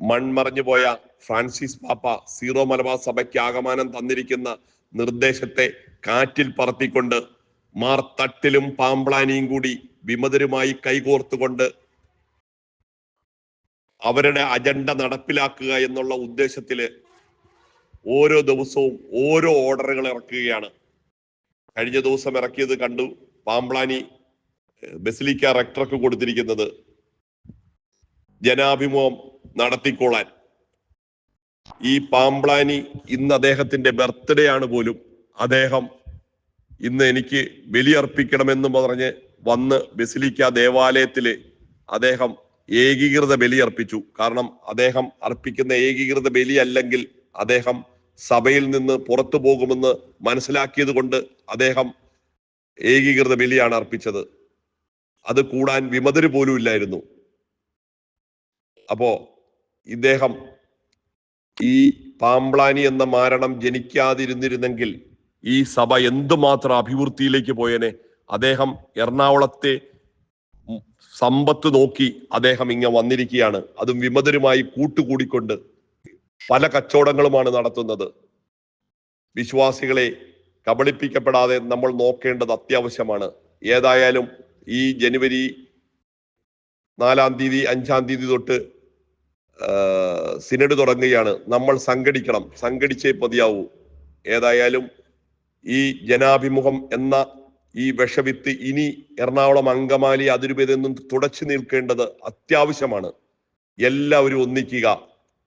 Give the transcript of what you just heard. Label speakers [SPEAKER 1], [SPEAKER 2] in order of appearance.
[SPEAKER 1] മൺമറഞ്ഞു പോയ ഫ്രാൻസിസ് പാപ്പ സീറോ മലബാർ സഭയ്ക്ക് ആകമാനം തന്നിരിക്കുന്ന നിർദ്ദേശത്തെ കാറ്റിൽ പറത്തിക്കൊണ്ട് മാർ തട്ടിലും പാമ്പ്ലാനിയും കൂടി വിമതരുമായി കൈകോർത്തുകൊണ്ട് അവരുടെ അജണ്ട നടപ്പിലാക്കുക എന്നുള്ള ഉദ്ദേശത്തിൽ ഓരോ ദിവസവും ഓരോ ഓർഡറുകൾ ഇറക്കുകയാണ്. കഴിഞ്ഞ ദിവസം ഇറക്കിയത് കണ്ടു ബെസിലിക്ക ബസിലിക്ക റെക്ടർക്ക് കൊടുത്തിരിക്കുന്നത്. ജനാഭിമുഖം നടത്തിക്കോളാൻ. ഈ പാമ്പ്ലാനി ഇന്ന് അദ്ദേഹത്തിന്റെ ബർത്ത്ഡേ ആണ് പോലും. അദ്ദേഹം ഇന്ന് എനിക്ക് ബലിയർപ്പിക്കണമെന്ന് പറഞ്ഞ് വന്ന് ബസിലിക്ക ദേവാലയത്തിൽ അദ്ദേഹം ഏകീകൃത ബലി അർപ്പിച്ചു കാരണം അദ്ദേഹം അർപ്പിക്കുന്ന ഏകീകൃത ബലി അല്ലെങ്കിൽ അദ്ദേഹം സഭയിൽ നിന്ന് പുറത്തു പോകുമെന്ന് മനസ്സിലാക്കിയത് കൊണ്ട് അദ്ദേഹം ഏകീകൃത ബലിയാണ് അർപ്പിച്ചത്. അത് കൂടാൻ വിമതര് പോലും ഇല്ലായിരുന്നു. അപ്പോ ഇദ്ദേഹം ഈ പാമ്പ്ലാനി എന്ന മാരണം ജനിക്കാതിരുന്നിരുന്നെങ്കിൽ ഈ സഭ എന്തുമാത്രം അഭിവൃദ്ധിയിലേക്ക് പോയേനെ? അദ്ദേഹം എറണാകുളത്തെ സമ്പത്ത് നോക്കി അദ്ദേഹം ഇങ്ങ വന്നിരിക്കുകയാണ്. അതും വിമതരുമായി കൂട്ടുകൂടിക്കൊണ്ട് പല കച്ചവടങ്ങളുമാണ് നടത്തുന്നത്. വിശ്വാസികളെ കബളിപ്പിക്കപ്പെടാതെ നമ്മൾ നോക്കേണ്ടത് അത്യാവശ്യമാണ്. ഏതായാലും ഈ ജനുവരി നാലാം തീയതി അഞ്ചാം തീയതി തൊട്ട് സിനഡ് തുടങ്ങുകയാണ്. നമ്മൾ സംഘടിക്കണം. സംഘടിച്ചേ മതിയാവൂ ഏതായാലും ഈ ജനാഭിമുഖം എന്ന ഈ വിഷവിത്ത് ഇനി എറണാകുളം അങ്കമാലി അതിരുപേതെന്നും തുടച്ചു നിൽക്കേണ്ടത് അത്യാവശ്യമാണ്. എല്ലാവരും ഒന്നിക്കുക.